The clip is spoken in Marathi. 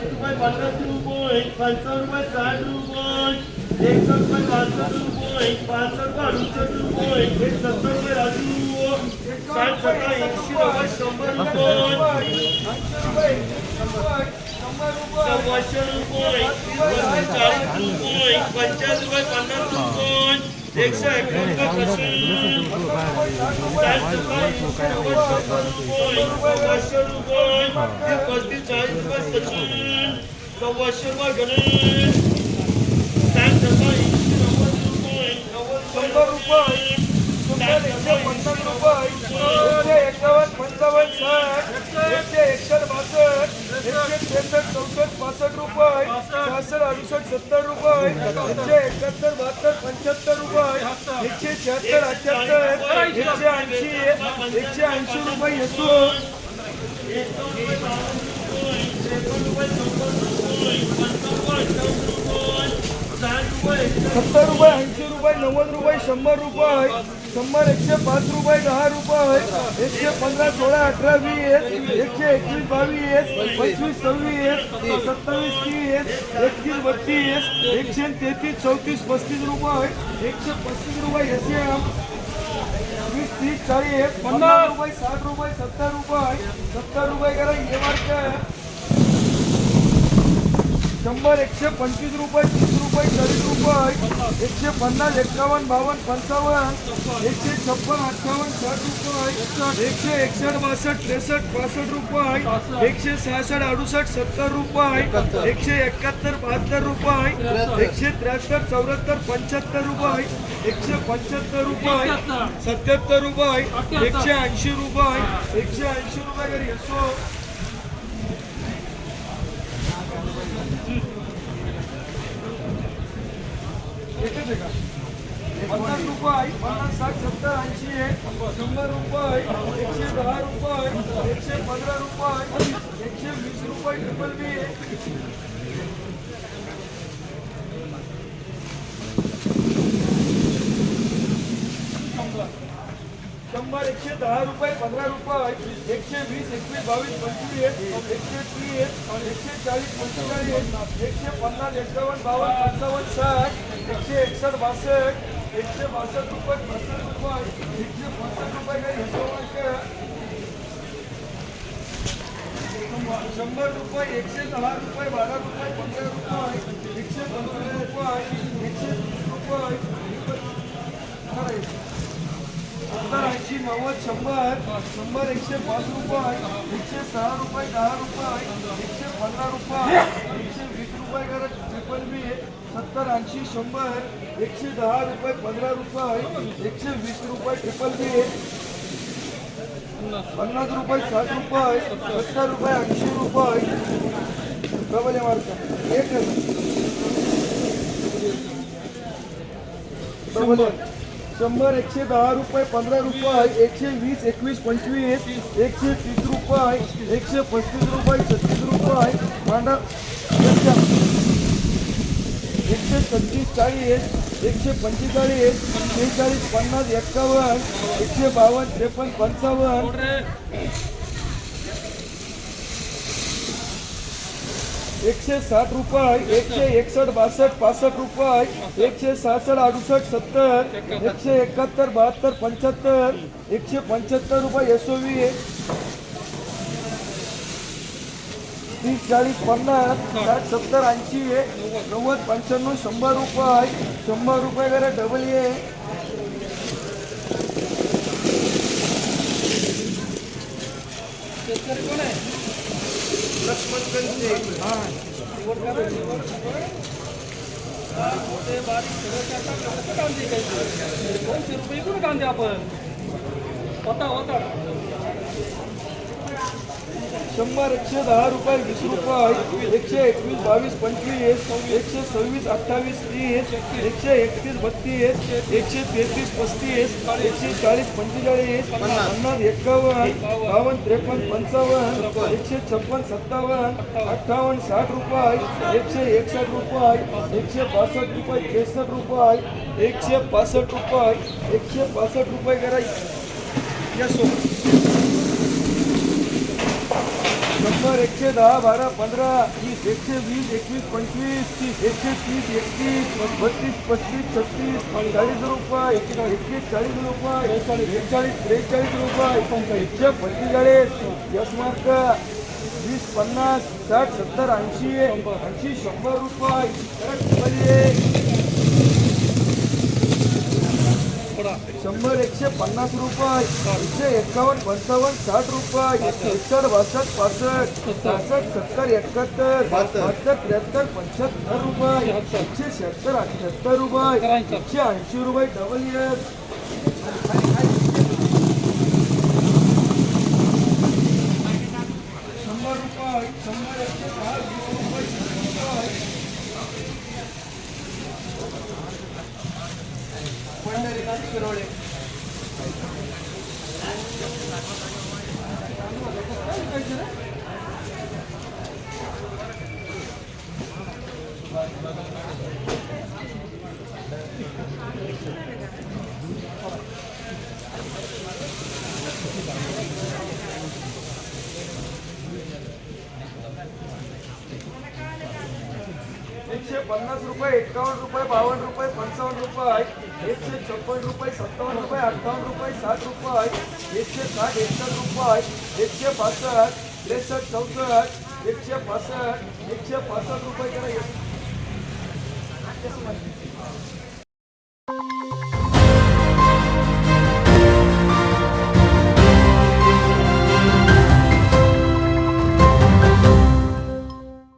चाळीस रुपये पन्नास रुपये पंचावन्न रुपये साठ रुपये एकसष्ट रुपये पासष्ट रुपये पासष्ट रुपये अडुसष्ट रुपये एक सत्तर रुपये राजू साठ सत्तर ऐंशी रुपये शंभर रुपये सव्वाशे रुपये चाळीस रुपये पंचाळीस रुपये पन्नास रुपये एकशे सव्वाशे रुपये रुपये सचिन रुपये गणेश साठ रुपये शंभर रुपये शंभर रुपये एकशे पंचावन्न साठ एकशे एकसष्ट बासष्ट एकशे त्रेसष्ट चौसष्ट पासष्ट रुपये सहासष्ट अडुसष्ट सत्तर रुपये एकशे एकाहत्तर बहात्तर पंच्याहत्तर रुपये एकशे शहात्तर अठ्याहत्तर एकशे ऐंशी एकशे ऐंशी रुपये येतो. सत्तर रुपये ऐंशी रुपये नव्वद रुपये शंभर रुपये. शंभर एकशे पाच रुपये दहा रुपये एकशे पंधरा सोळा अठरा वीस एकशे एकवीस बावीस पंचवीस सव्वीस सत्तावीस तीस एकतीस बत्तीस एकशे तेहतीस चौतीस पस्तीस रुपये एकशे पस्तीस रुपये एकशे वीस तीस चाळीस पन्नास रुपये साठ रुपये सत्तर रुपये सत्तर रुपये करा ये मार्क शंभर एकशे पंचवीस रुपये तीस रुपये चाळीस रुपये एकशे पन्नास एकावन्न बावन्न पंचावन्न एकशे छप्पन अठ्ठावन्न साठ रुपये एकशे एकसष्ट बासष्ट त्रेसष्ट पासष्ट रुपये एकशे सहासष्ट अडुसष्ट सत्तर रुपये एकशे एकाहत्तर बहात्तर रुपये एकशे त्र्याहत्तर चौऱ्याहत्तर पंच्याहत्तर रुपये एकशे पंच्याहत्तर रुपये सत्याहत्तर रुपये एकशे ऐंशी रुपये एकशे ऐंशी रुपये घरी असो. एकच आहे का पन्नास रुपये पन्नास साठ सत्तर ऐंशी एक शंभर रुपये एकशे दहा रुपये एकशे पंधरा रुपये एकशे वीस रुपये ट्रिपल बी शंभर एकशे दहा रुपये, पंधरा रुपये एकशे वीस एकवीस बावीस, पंचवीस एकशे तीस एकशे चाळीस, पंचेचाळीस एकशे पन्नास, एकावन्न, बावन्न, पंचावन्न, साठ. एकशे एकसष्ट बासष्ट. एकशे बासष्ट रुपये पासष्ट रुपये एकशे पासष्ट रुपये काही शंभर रुपये, एकशे दहा रुपये, बारा रुपये, पंधरा रुपये एकशे पंधरा रुपये एकशे तीस रुपये सत्तर ऐंशी नव्वद शंभर शंभर एकशे पाच रुपये एकशे सहा रुपये दहा रुपये एकशे पंधरा रुपये एकशे वीस रुपये करा ट्रिपल बी सत्तर ऐंशी शंभर एकशे दहा रुपये पंधरा रुपये एकशे वीस रुपये ट्रिपल बी पन्नास रुपये साठ रुपये सत्तर रुपये ऐंशी रुपये डबल एम आरचा एक डबल एम शंभर एकशे दहा रुपये पंधरा रुपये एकशे वीस एकवीस पंचवीस एकशे तीस रुपये एकशे पस्तीस रुपये छत्तीस रुपये मांडा एकशे सत्तीस चाळीस एकशे पंचेचाळीस शेहेचाळीस पन्नास एक्कावन्न एकशे बावन्न त्रेपन्न पंचावन्न. एकशे साठ रुपये एकशे एकसष्ट बासष्ट पासष्ट रुपये एकशे सहासष्ट अडुसष्ट सत्तर एकशे एकाहत्तर बहात्तर पंच्याहत्तर एकशे पंच्याहत्तर रुपये एसओवी तीस चाळीस पन्नास साठ सत्तर ऐंशी नव्वद पंच्याण्णव शंभर रुपये शंभर रुपये करा डबल ये. लक्ष्मण कंचे दोनशे रुपये इकडून कांदे आपण होता होता शंभर एकशे दहा रुपये वीस रुपये एकशे एकवीस बावीस पंचवीस एकशे सव्वीस अठ्ठावीस तीस एकशे एकतीस बत्तीस एकशे तेहतीस पस्तीस एकशे चाळीस पंचेचाळीस पन्नास एकावन्न बावन्न त्रेपन्न पंचावन्न एकशे छप्पन सत्तावन्न अठ्ठावन्न साठ रुपये एकशे एकसष्ट रुपये एकशे बासष्ट रुपये त्रेसष्ट रुपये एकशे पासष्ट रुपये एकशे पासष्ट रुपये करा. यसो शंभर एकशे दहा बारा पंधरा तीस एकशे वीस एकवीस पंचवीस तीस एकशे तीस एकतीस बत्तीस पस्तीस छत्तीस चाळीस रुपये एकशे चाळीस रुपये एकचाळीस त्रेचाळीस रुपये एकशे पंचेचाळीस यश मार्क वीस पन्नास साठ सत्तर ऐंशी ऐंशी शंभर रुपये. शंभर एकशे पन्नास रुपये. एकशे एकावन्न पंचावन्न साठ रुपये. एकसष्ट बासष्ट पासष्ट. पासष्ट सत्तर एकाहत्तर. बहात्तर. त्र्याहत्तर पंच्याहत्तर रुपये. एकशे शहात्तर अठ्याहत्तर रुपये. एकशे ऐंशी रुपये. डबल एस पन्नास रुपये एकावन्न रुपये बावन्न रुपये पंचावन्न रुपये एकशे छप्पन रुपये सत्तावन्न रुपये अठ्ठावन्न रुपये साठ रुपये एकशे साठ एकसष्ट रुपये एकशे पासष्ट त्रेसष्ट चौसष्ट एकशे पासष्ट एकशे पासष्ट रुपये करा